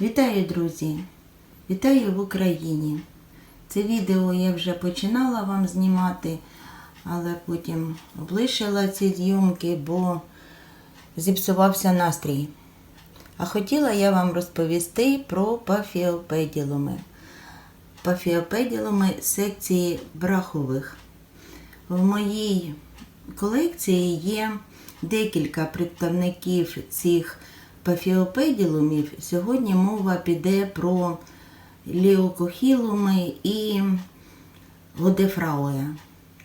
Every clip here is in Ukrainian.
Вітаю, друзі! Вітаю в Україні! Це відео я вже починала вам знімати, але потім облишила ці зйомки, бо зіпсувався настрій. А хотіла я вам розповісти про пафіопеділуми. Пафіопеділуми секції брахових. В моїй колекції є декілька представників цих пафіопеділумів. Сьогодні мова піде про ліокохілуми і годефрауя.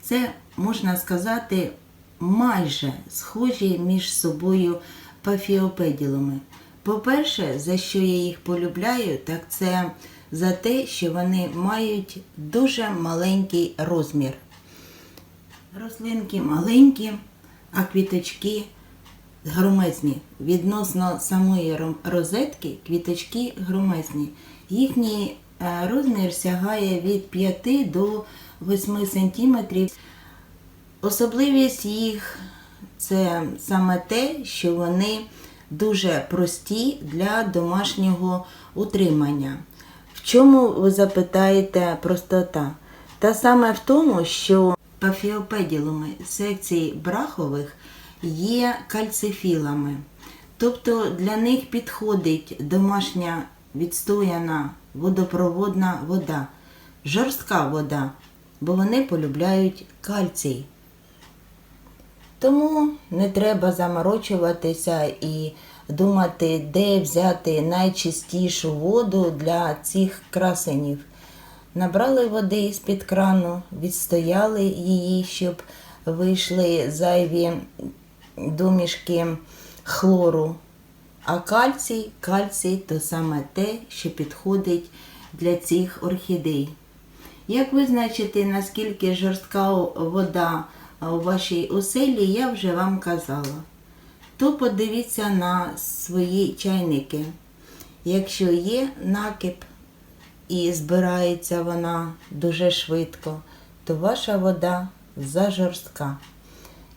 Це, можна сказати, майже схожі між собою пафіопеділуми. По-перше, за що я їх полюбляю, так це за те, що вони мають дуже маленький розмір. Рослинки маленькі, а квіточки громезні. Відносно самої розетки квіточки громезні. Їхній е, розмір сягає від 5 до 8 см. Особливість їх це саме те, що вони дуже прості для домашнього утримання. В чому ви запитаєте простота? Та саме в тому, що пафіопеділуми секції брахових є кальцифілами. Тобто для них підходить домашня відстояна водопроводна вода, жорстка вода, бо вони полюбляють кальцій. Тому не треба заморочуватися і думати, де взяти найчистішу воду для цих красенів. Набрали води з-під крану, відстояли її, щоб вийшли зайві домішки хлору. А кальцій, кальцій то саме те, що підходить для цих орхідей. Як визначити, наскільки жорстка вода у вашій оселі, я вже вам казала. То подивіться на свої чайники. Якщо є накип і збирається вона дуже швидко, то ваша вода зажорстка.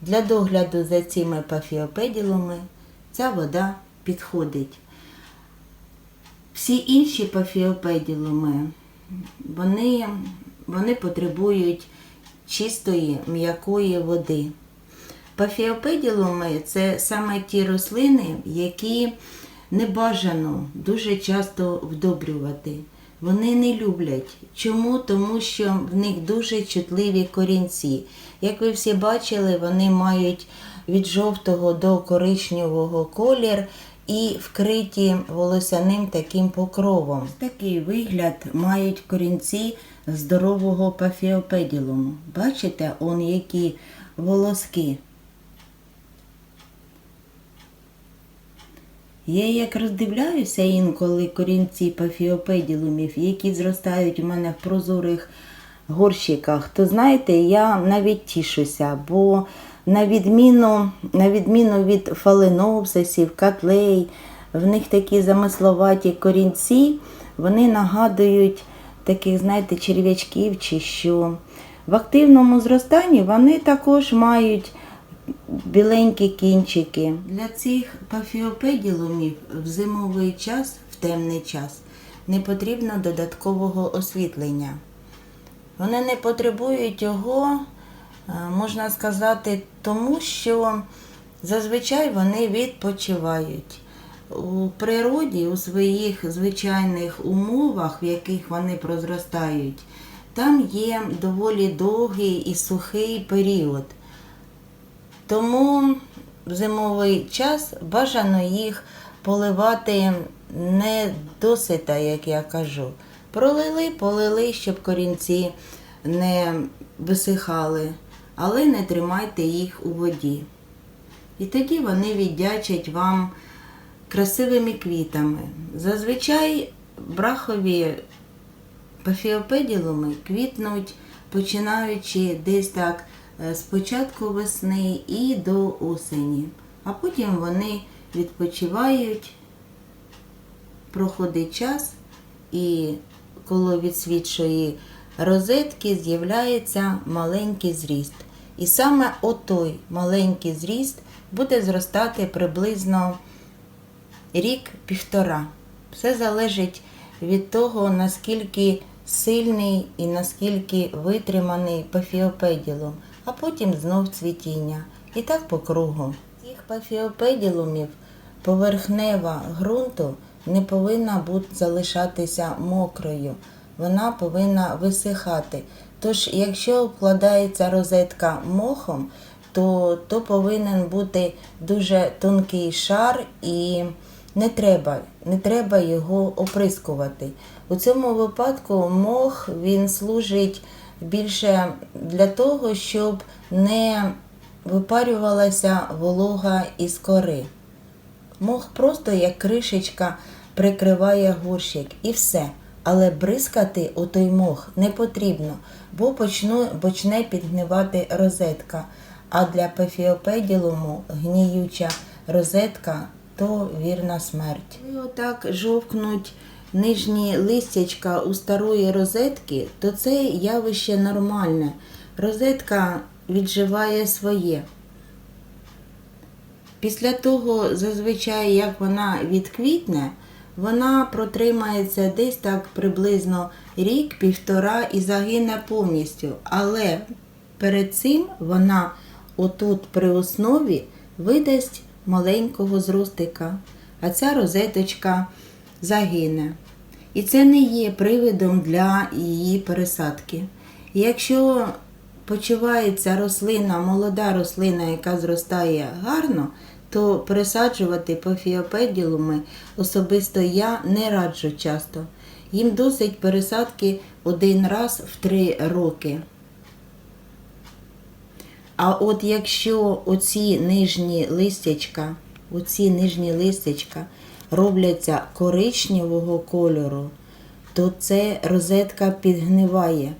Для догляду за цими пафіопеділами ця вода підходить. Всі інші пафіопеділуми, вони, вони потребують чистої м'якої води. Пафіопеділуми це саме ті рослини, які не бажано дуже часто вдобрювати. Вони не люблять. Чому? Тому що в них дуже чутливі корінці. Як ви всі бачили, вони мають від жовтого до коричневого колір і вкриті волосяним таким покровом. Такий вигляд мають корінці здорового пафіопеділуму. Бачите, он які волоски. Я як роздивляюся інколи корінці пафіопеділумів, які зростають у мене в прозорих горщиках, то знаєте, я навіть тішуся, бо на відміну, на відміну від фаленопсисів, котлей, в них такі замисловаті корінці, вони нагадують таких, знаєте, черв'ячків чи що. В активному зростанні вони також мають біленькі кінчики. Для цих пафіопеділумів в зимовий час, в темний час, не потрібно додаткового освітлення. Вони не потребують його, е, можна сказати, тому що зазвичай вони відпочивають. У природі, у своїх звичайних умовах, в яких вони прозростають, там є доволі довгий і сухий період. Тому в зимовий час бажано їх поливати не досита, як я кажу. Пролили, полили, щоб корінці не висихали, але не тримайте їх у воді. І тоді вони віддячать вам красивими квітами. Зазвичай брахові пафіопеділуми квітнуть, починаючи десь так з початку весни і до осені. А потім вони відпочивають, проходить час, і коло відсвітшої розетки з'являється маленький зріст. І саме отой маленький зріст буде зростати приблизно рік-півтора. Все залежить від того, наскільки сильний і наскільки витриманий пафіопеділум, а потім знов цвітіння. І так по кругу. Цих пафіопеділумів поверхнева ґрунту не повинна бути залишатися мокрою. Вона повинна висихати. Тож, якщо обкладається розетка мохом, то, то повинен бути дуже тонкий шар і не треба, не треба його оприскувати. У цьому випадку мох він служить більше для того, щоб не випарювалася волога із кори. Мох просто як кришечка прикриває горщик і все. Але бризкати у той мох не потрібно, бо почну, почне підгнивати розетка. А для пефіопеділуму гніюча розетка то вірна смерть. І отак жовкнуть нижні листячка у старої розетки, то це явище нормальне. Розетка відживає своє. Після того, зазвичай, як вона відквітне, вона протримається десь так приблизно рік-півтора і загине повністю. Але перед цим вона отут при основі видасть маленького зростика, а ця розеточка загине. І це не є привидом для її пересадки. Якщо почувається рослина, молода рослина, яка зростає гарно, то пересаджувати по фіопеділуми особисто я не раджу часто. Їм досить пересадки один раз в три роки. А от якщо оці нижні листячка, оці нижні листячка робляться коричневого кольору, то це розетка підгниває.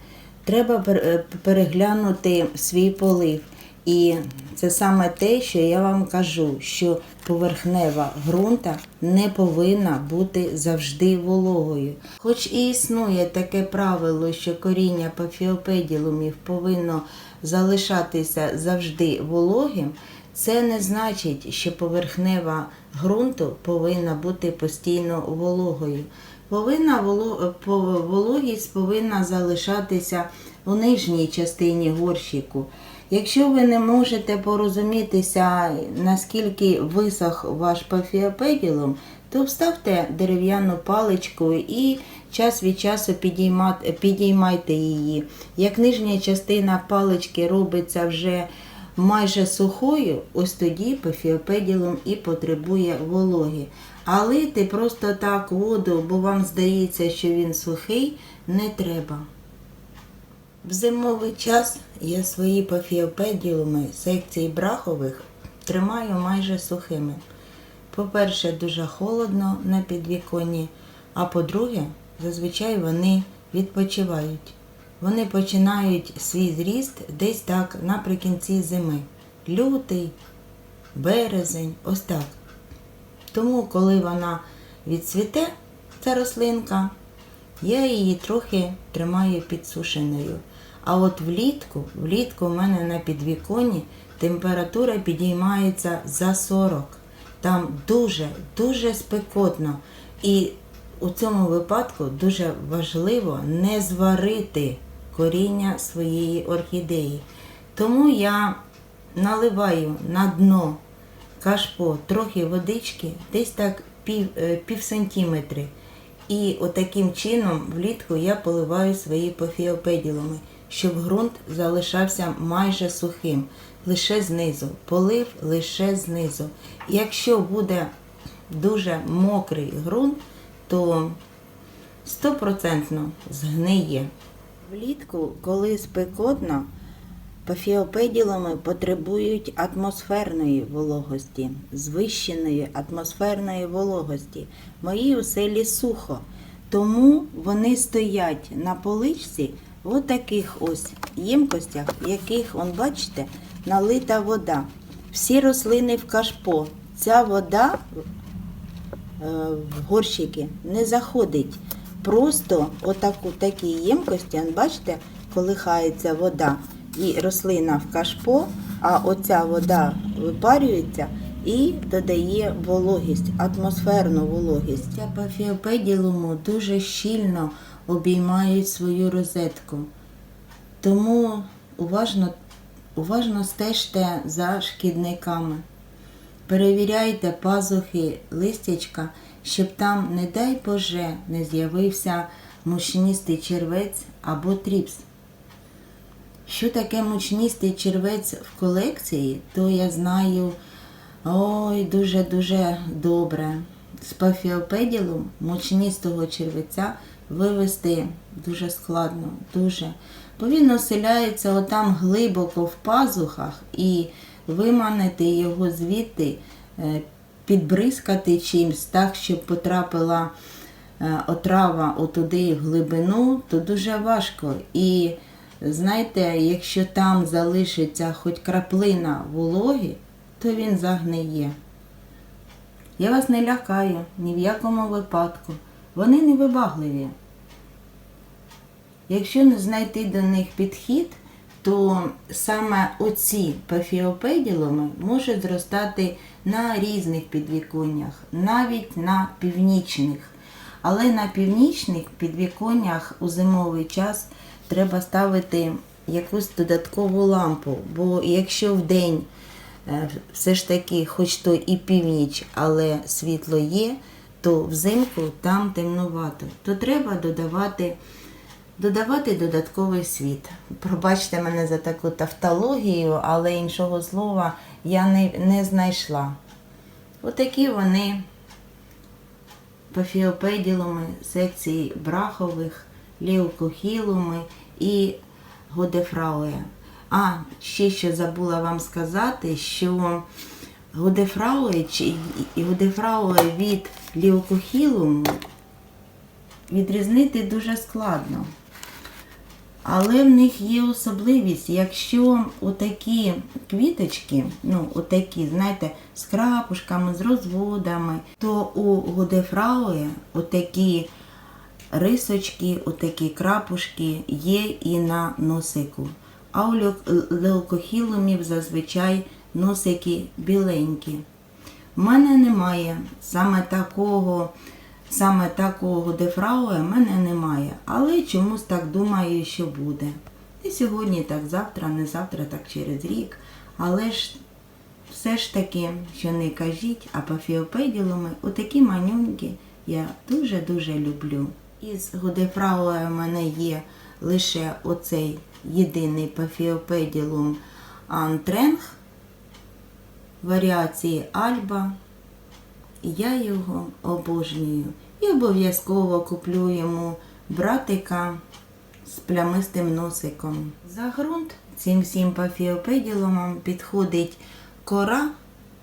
Треба е, переглянути свій полив. І це саме те, що я вам кажу, що поверхнева ґрунта не повинна бути завжди вологою. Хоч і існує таке правило, що коріння пафіопеділумів повинно залишатися завжди вологим, це не значить, що поверхнева ґрунту повинна бути постійно вологою. Повинна вологість повинна залишатися у нижній частині горщику. Якщо ви не можете порозумітися, наскільки висох ваш пафіопеділум, то вставте дерев'яну паличку і час від часу підіймайте її. Як нижня частина палички робиться вже майже сухою, ось тоді пафіопеділум і потребує вологи. А лити просто так воду, бо вам здається, що він сухий, не треба. В зимовий час я свої пафіопедіуми секцій брахових тримаю майже сухими. По-перше, дуже холодно на підвіконні, а по-друге, зазвичай вони відпочивають. Вони починають свій зріст десь так наприкінці зими. Лютий, березень, ось так. Тому, коли вона відцвіте, ця рослинка, я її трохи тримаю підсушеною. А от влітку, влітку в мене на підвіконні температура підіймається за 40. Там дуже, дуже спекотно. І у цьому випадку дуже важливо не зварити коріння своєї орхідеї. Тому я наливаю на дно кашпо трохи водички, десь так пів, е, пів сантиметри. І отаким чином влітку я поливаю свої пофіопеділуми, щоб ґрунт залишався майже сухим, лише знизу. Полив лише знизу. Якщо буде дуже мокрий ґрунт, то стопроцентно згниє. Влітку, коли спекотно, Пафіопеділами потребують атмосферної вологості, звищеної атмосферної вологості. Мої у селі сухо, тому вони стоять на поличці в таких ось ємкостях, в яких, он, бачите, налита вода. Всі рослини в кашпо. Ця вода е, в горщики не заходить. Просто отаку такі ємкості, бачите, колихається вода і рослина в кашпо, а оця вода випарюється і додає вологість, атмосферну вологість. Ця пафіопеділуму дуже щільно обіймають свою розетку. Тому уважно, уважно стежте за шкідниками. Перевіряйте пазухи листячка, щоб там, не дай Боже, не з'явився мучністий червець або тріпс. Що таке мучністий червець в колекції, то я знаю ой, дуже-дуже добре. З пафіопеділу мучністого червеця вивести дуже складно, дуже. Бо він оселяється отам глибоко в пазухах і виманити його звідти, е, підбризкати чимсь так, щоб потрапила е, отрава отуди в глибину, то дуже важко. І знаєте, якщо там залишиться хоч краплина вологи, то він загниє. Я вас не лякаю ні в якому випадку. Вони не вибагливі. Якщо не знайти до них підхід, то саме оці пафіопеділуми можуть зростати на різних підвіконнях, навіть на північних. Але на північних підвіконнях у зимовий час треба ставити якусь додаткову лампу, бо якщо в день е, все ж таки, хоч то і північ, але світло є, то взимку там темнувато, то треба додавати додавати додатковий світ. Пробачте мене за таку тавтологію, але іншого слова я не, не знайшла. Отакі вони пафіопеділуми секції брахових, ліокохілуми і годефрауя. А, ще що забула вам сказати, що годефрауя і годефрауя від ліокохілуму відрізнити дуже складно. Але в них є особливість, якщо отакі квіточки, ну, отакі, знаєте, з крапушками, з розводами, то у Годефраує отакі рисочки, отакі крапушки є і на носику. А у леукохілумів зазвичай носики біленькі. У мене немає саме такого, саме такого дефрауя в мене немає. Але чомусь так думаю, що буде. Не сьогодні, так завтра, не завтра, так через рік. Але ж все ж таки, що не кажіть, а пафіопеділуми, отакі манюнькі я дуже-дуже люблю. Із годефрауя в мене є лише оцей єдиний пафіопеділум антренг варіації Альба. Я його обожнюю. І обов'язково куплю йому братика з плямистим носиком. За ґрунт цим всім пафіопеділумам підходить кора,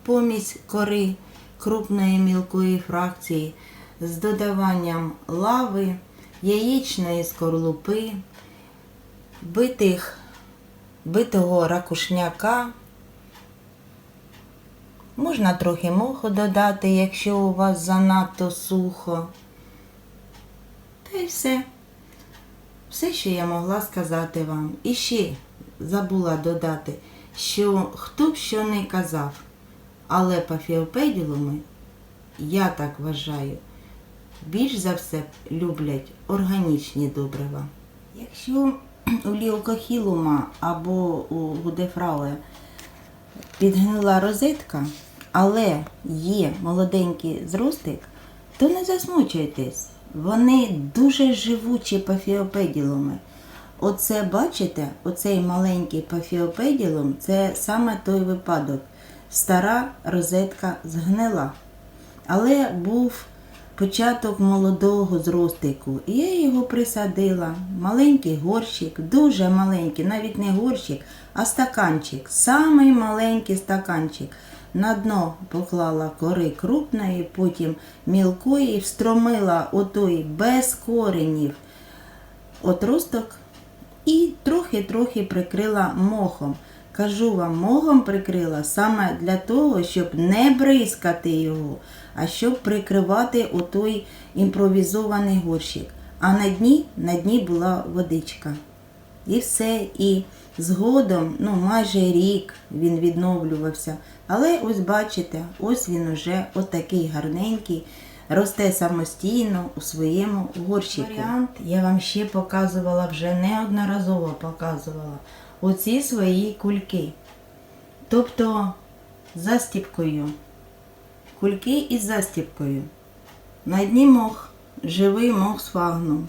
помість кори крупної мілкої фракції з додаванням лави, яєчної скорлупи, битих, битого ракушняка. Можна трохи моху додати, якщо у вас занадто сухо. Та й все. Все, що я могла сказати вам. І ще забула додати, що хто б що не казав, але пафіопеділуми, я так вважаю, більш за все люблять органічні добрива. Якщо у ліокохілума або у гудефрауе підгнила розетка, але є молоденький зростик, то не засмучуйтесь. Вони дуже живучі пафіопеділуми. Оце, бачите, оцей маленький пафіопеділум це саме той випадок. Стара розетка згнила. Але був початок молодого зростику. І я його присадила. Маленький горщик, дуже маленький, навіть не горщик, а стаканчик. Самий маленький стаканчик. На дно поклала кори крупної, потім мілкої, встромила отой без коренів отросток і трохи-трохи прикрила мохом. Кажу вам, мохом прикрила саме для того, щоб не бризкати його, а щоб прикривати отой імпровізований горщик. А на дні, на дні була водичка. І все. І згодом, ну майже рік він відновлювався. Але ось бачите, ось він уже отакий гарненький, росте самостійно у своєму горщику. Варіант я вам ще показувала, вже неодноразово показувала оці свої кульки. Тобто застіпкою. Кульки із застіпкою. На дні мох, живий мох з фагном.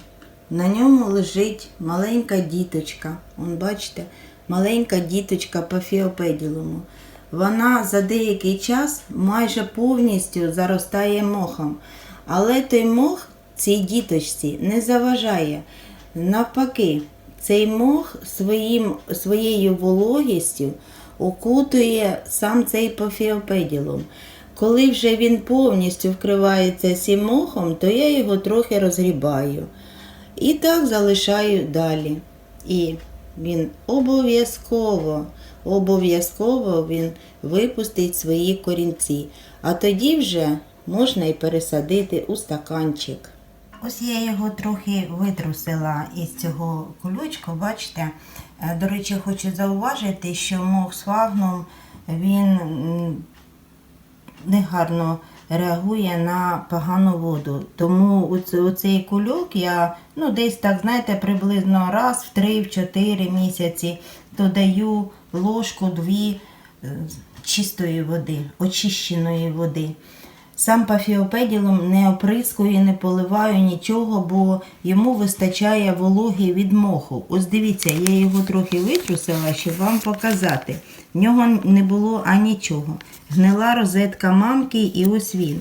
На ньому лежить маленька діточка. Вон бачите, маленька діточка по фіопеділуму. Вона за деякий час майже повністю заростає мохом. Але той мох цій діточці не заважає. Навпаки, цей мох своїм, своєю вологістю окутує сам цей пофіопеділум. Коли вже він повністю вкривається цим мохом, то я його трохи розгрібаю. І так залишаю далі. І він обов'язково, обов'язково він випустить свої корінці. А тоді вже можна і пересадити у стаканчик. Ось я його трохи витрусила із цього кульочку, бачите. Е, До речі, хочу зауважити, що мох з фагном він негарно реагує на погану воду. Тому оце- оцей кульок я ну, десь так, знаєте, приблизно раз в 3-4 місяці додаю ложку-дві е, чистої води, очищеної води. Сам пафіопеділом не оприскую, не поливаю нічого, бо йому вистачає вологи від моху. Ось дивіться, я його трохи витрусила, щоб вам показати. В нього не було анічого. Гнила розетка мамки і ось він.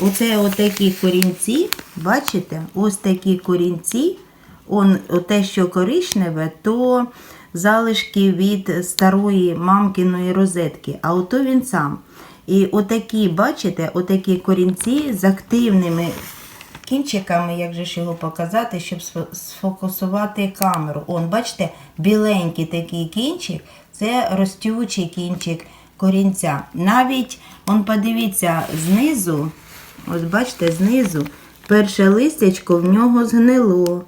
Оце отакі корінці, бачите, ось такі корінці, он, оте, що коричневе, то залишки від старої мамкиної розетки, а ото він сам. І отакі, бачите, отакі корінці з активними кінчиками, як же ж його показати, щоб сфокусувати камеру. Он, бачите, біленький такий кінчик, це ростючий кінчик корінця. Навіть, он подивіться, знизу, ось бачите, знизу, перше листячко в нього згнило.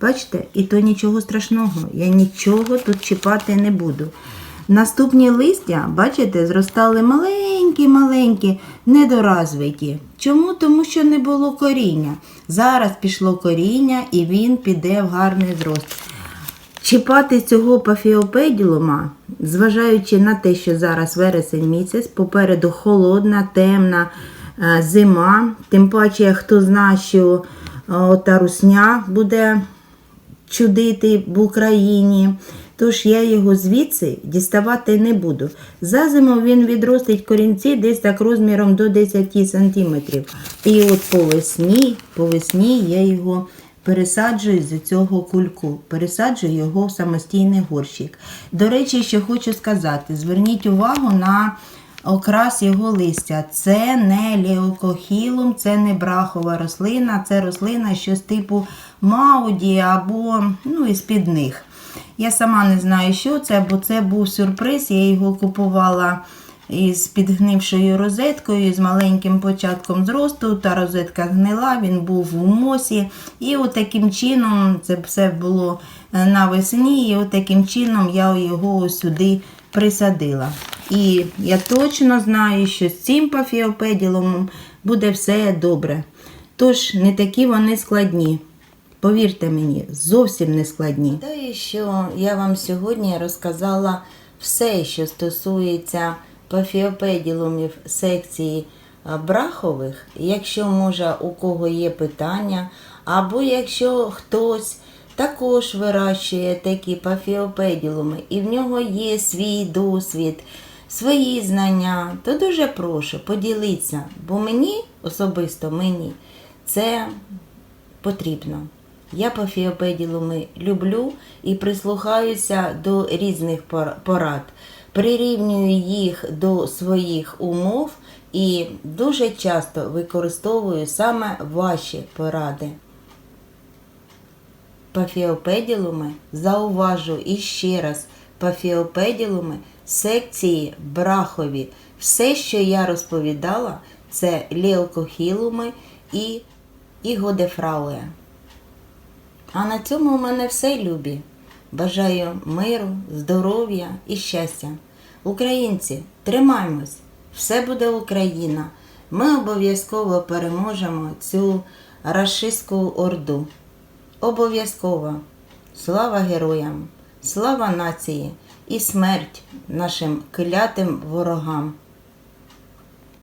Бачите, і то нічого страшного. Я нічого тут чіпати не буду. Наступні листя, бачите, зростали маленькі-маленькі, недоразвиті. Чому? Тому що не було коріння. Зараз пішло коріння і він піде в гарний зрост. Чіпати цього пафіопеділума, зважаючи на те, що зараз вересень місяць, попереду холодна, темна е, зима, тим паче, хто знає, що е, ота русня буде чудити в Україні. Тож я його звідси діставати не буду. За зиму він відростить корінці десь так розміром до 10 см. І от по весні, по весні я його пересаджую з цього кульку, пересаджую його в самостійний горщик. До речі, що хочу сказати, зверніть увагу на окрас його листя. Це не леокохілум, це не брахова рослина, це рослина щось типу мауді або ну, із-під них. Я сама не знаю, що це, бо це був сюрприз. Я його купувала із підгнившою розеткою, з маленьким початком зросту. Та розетка гнила, він був у мосі. І от таким чином це все було е, навесні, і от таким чином я його сюди присадила. І я точно знаю, що з цим пафіопеділом буде все добре. Тож не такі вони складні. Повірте мені, зовсім не складні. Те, що я вам сьогодні розказала все, що стосується пафіопеділумів секції брахових. Якщо може у кого є питання, або якщо хтось також вирощує такі пафіопеділуми, і в нього є свій досвід, свої знання, то дуже прошу поділіться, бо мені, особисто мені, це потрібно. Я пафіопеділуми люблю і прислухаюся до різних порад, прирівнюю їх до своїх умов і дуже часто використовую саме ваші поради. Пафіопеділуми, зауважу іще раз, пафіопеділуми секції брахові. Все, що я розповідала, це леокохілуми і ігодефрауе. А на цьому у мене все, любі. Бажаю миру, здоров'я і щастя. Українці, тримаймось! Все буде Україна. Ми обов'язково переможемо цю рашистську орду. Обов'язково. Слава героям, слава нації і смерть нашим клятим ворогам.